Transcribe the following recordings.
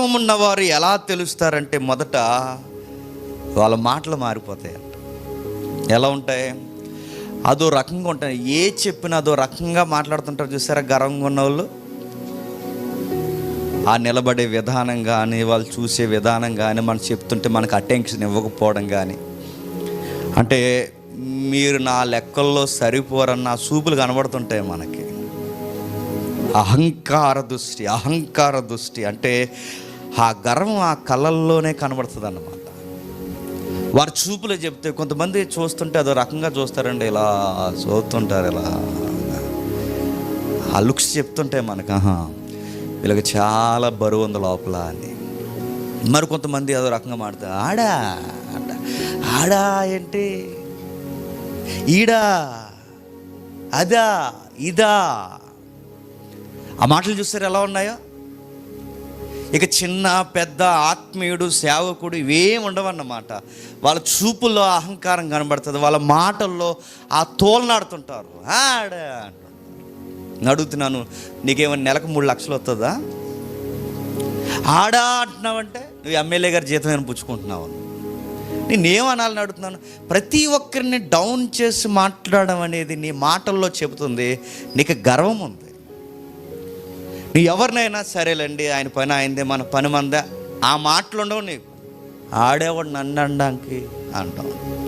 గర్వం ఉన్నవారు ఎలా తెలుస్తారంటే మొదట వాళ్ళ మాటలు మారిపోతాయి. ఎలా ఉంటాయి? అదో రకంగా ఉంటాయి. ఏ చెప్పినా అదో రకంగా మాట్లాడుతుంటారు చూసారా గర్వంగా ఉన్న వాళ్ళు ఆ నిలబడే విధానం కానీ వాళ్ళు చూసే విధానం కానీ మనం చెప్తుంటే మనకు అటెన్షన్ ఇవ్వకపోవడం కానీ అంటే మీరు నా లెక్కల్లో సరిపోరన్న ఆ చూపులు కనబడుతుంటాయి మనకి. అహంకార దృష్టి అహంకార దృష్టి అంటే ఆ గర్వం ఆ కళ్ళల్లోనే కనబడుతుంది అన్నమాట వారి చూపులు చెప్తే కొంతమంది చూస్తుంటే అదో రకంగా చూస్తారండి ఇలా చూస్తుంటారు ఇలా. ఆ లుక్స్ చెప్తుంటే మనకు ఆహా వీళ్ళకి చాలా బరువు ఉంది లోపల అని. మరి కొంతమంది అదో రకంగా మాడతారు ఆడా అంట ఆడా ఏంటి? ఈడా అదా ఇదా? ఆ మాటలు చూస్తారు ఎలా ఉన్నాయో? ఇక చిన్న పెద్ద ఆత్మీయుడు సేవకుడు ఇవేం ఉండవన్నమాట. వాళ్ళ చూపుల్లో అహంకారం కనబడుతుంది. వాళ్ళ మాటల్లో ఆ తోలనాడుతుంటారు. ఆడ అడుగుతున్నాను నీకేమైనా నెలకు మూడు లక్షలు వస్తుందా ఆడా అంటున్నావంటే నువ్వు ఎమ్మెల్యే గారి జీతం ఏమైనా పుచ్చుకుంటున్నావు? నేనేమనాలని అడుగుతున్నాను? ప్రతి ఒక్కరిని డౌన్ చేసి మాట్లాడడం అనేది నీ మాటల్లో చెబుతుంది. నీకు గర్వం ఉంది. నీ ఎవరినైనా సరేలేండి ఆయన పని అయిందే మన పని మందే. ఆ మాటలు ఉండవు నీకు. ఆడేవాడు నన్ను అనడానికి అంటావు.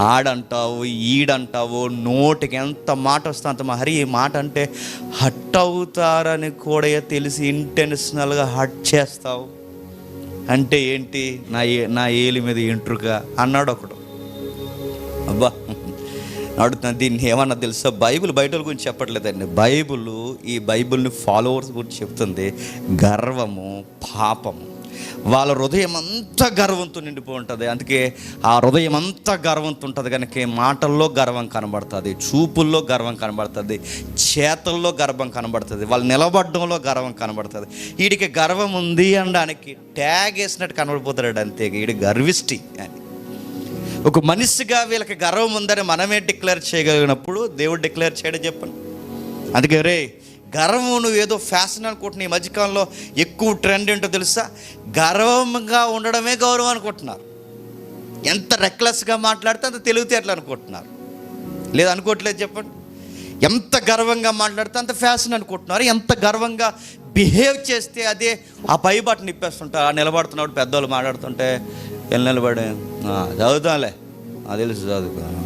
ఆడంటావు ఈడంటావు నోటికి ఎంత మాట వస్తా అంత మరి హరి ఈ మాట అంటే హట్ అవుతారని కూడా తెలిసి ఇంటెన్షనల్గా హట్ చేస్తావు. అంటే ఏంటి? నా ఏ నా ఏలి మీద ఇంట్రుగా అన్నాడు ఒకడు. అబ్బా అడుగుతున్నా దీన్ని ఏమన్నా తెలుసా? బైబిల్ బయట గురించి చెప్పట్లేదండి. బైబిల్ ఈ బైబిల్ని ఫాలోవర్స్ గురించి చెప్తుంది గర్వము పాపము. వాళ్ళ హృదయం అంతా గర్వంతో నిండిపో ఉంటుంది. అందుకే ఆ హృదయం అంతా గర్వంతో ఉంటుంది కనుక మాటల్లో గర్వం కనబడుతుంది చూపుల్లో గర్వం కనబడుతుంది చేతల్లో గర్వం కనబడుతుంది వాళ్ళు నిలబడడంలో గర్వం కనబడుతుంది. వీడికి గర్వం ఉంది అనడానికి ట్యాగ్ వేసినట్టు కనబడిపోతాడు అంతే వీడి గర్విష్టి అని. ఒక మనిషిగా వీళ్ళకి గర్వం ఉందని మనమే డిక్లేర్ చేయగలిగినప్పుడు దేవుడు డిక్లేర్ చేయడం చెప్పండి. అందుకే రే గర్వం నువ్వు ఏదో ఫ్యాషన్ అనుకుంటున్నా ఈ మధ్యకాలంలో ఎక్కువ ట్రెండ్ ఏంటో తెలుసా? గర్వంగా ఉండడమే గౌరవం అనుకుంటున్నారు. ఎంత రెక్లెస్గా మాట్లాడితే అంత తెలివితేటలు అనుకుంటున్నారు. లేదు అనుకోవట్లేదు చెప్పండి. ఎంత గర్వంగా మాట్లాడితే అంత ఫ్యాషన్ అనుకుంటున్నారు. ఎంత గర్వంగా బిహేవ్ చేస్తే అదే ఆ పై బట్టను నిప్పేస్తుంటారు. ఆ నిలబడుతున్నప్పుడు పెద్దవాళ్ళు మాట్లాడుతుంటే వెళ్ళి నిలబడి? చదువుతాంలే అది తెలుసు చదువుతాను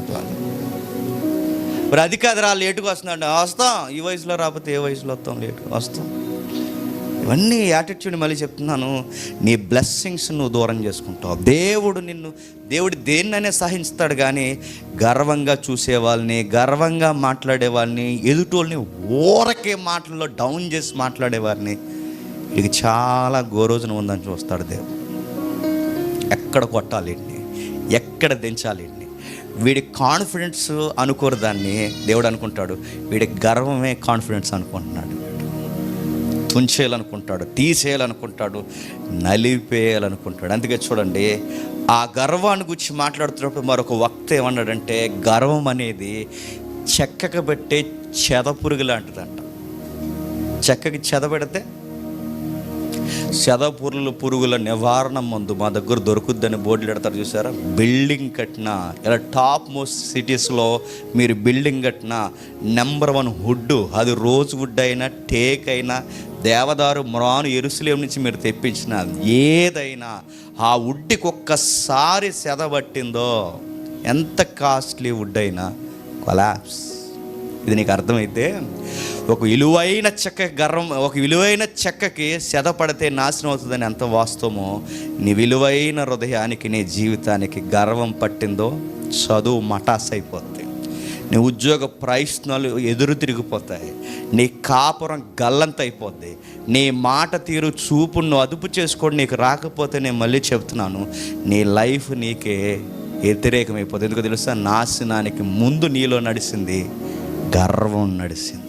మరి అది కాదు రా లేటుగా వస్తున్నాడు వస్తాం ఈ వయసులో రాకపోతే ఏ వయసులో వస్తాం లేటు వస్తాం? ఇవన్నీ యాటిట్యూడ్ మళ్ళీ చెప్తున్నాను. నీ బ్లెస్సింగ్స్ నువ్వు దూరం చేసుకుంటావు. దేవుడు నిన్ను దేవుడు దేన్ననే సహిస్తాడు కానీ గర్వంగా చూసే వాళ్ళని గర్వంగా మాట్లాడే వాళ్ళని ఎదుటోళ్ళని ఊరకే మాటల్లో డౌన్ చేసి మాట్లాడే వారిని ఇది చాలా గోరోజున ఉందని చూస్తాడు దేవుడు. ఎక్కడ కొట్టాలి ఎక్కడ దించాలి వీడి కాన్ఫిడెన్స్ అనుకోరు దాన్ని దేవుడు అనుకుంటాడు. వీడి గర్వమే కాన్ఫిడెన్స్ అనుకుంటున్నాడు. తుంచేయాలనుకుంటాడు తీసేయాలనుకుంటాడు నలిపేయాలనుకుంటాడు. అందుకే చూడండి ఆ గర్వాన్ని గురించి మాట్లాడుతున్నప్పుడు మరొక వక్త ఏమన్నాడంటే గర్వం అనేది చెక్కకు పెట్టే చెద పురుగు లాంటిదంట. చెక్కకి చెద పెడితే శతపురుల పురుగుల నివారణ మందు మా దగ్గర దొరుకుద్దని బోర్డులు పెడతారు చూసారా? బిల్డింగ్ కట్టిన ఇలా టాప్ మోస్ట్ సిటీస్లో మీరు బిల్డింగ్ కట్టిన నెంబర్ వన్ వుడ్ అది రోజ్ వుడ్ అయినా టేక్ అయినా దేవదారు మ్రాను ఎరుసలేం నుంచి మీరు తెప్పించిన ఏదైనా ఆ వుడ్కి ఒక్కసారి సెదబట్టిందో ఎంత కాస్ట్లీ వుడ్ అయినా కొలాప్స్. ఇది నీకు అర్థమైతే ఒక విలువైన చెక్క గర్వం ఒక విలువైన చెక్కకి సెద పడితే నాశనం అవుతుందని ఎంత వాస్తవమో నీ విలువైన హృదయానికి నీ జీవితానికి గర్వం పట్టిందో చదువు మటాస్ అయిపోద్ది. నీ ఉద్యోగ ప్రయత్నాలు ఎదురు తిరిగిపోతాయి. నీ కాపురం గల్లంత అయిపోద్ది. నీ మాట తీరు చూపు నువ్వు అదుపు చేసుకోండి నీకు రాకపోతే నేను మళ్ళీ చెప్తున్నాను నీ లైఫ్ నీకే వ్యతిరేకమైపోతుంది ఎందుకు తెలుసా? నాశనానికి ముందు నీలో నడిచింది గర్వం నడిచింది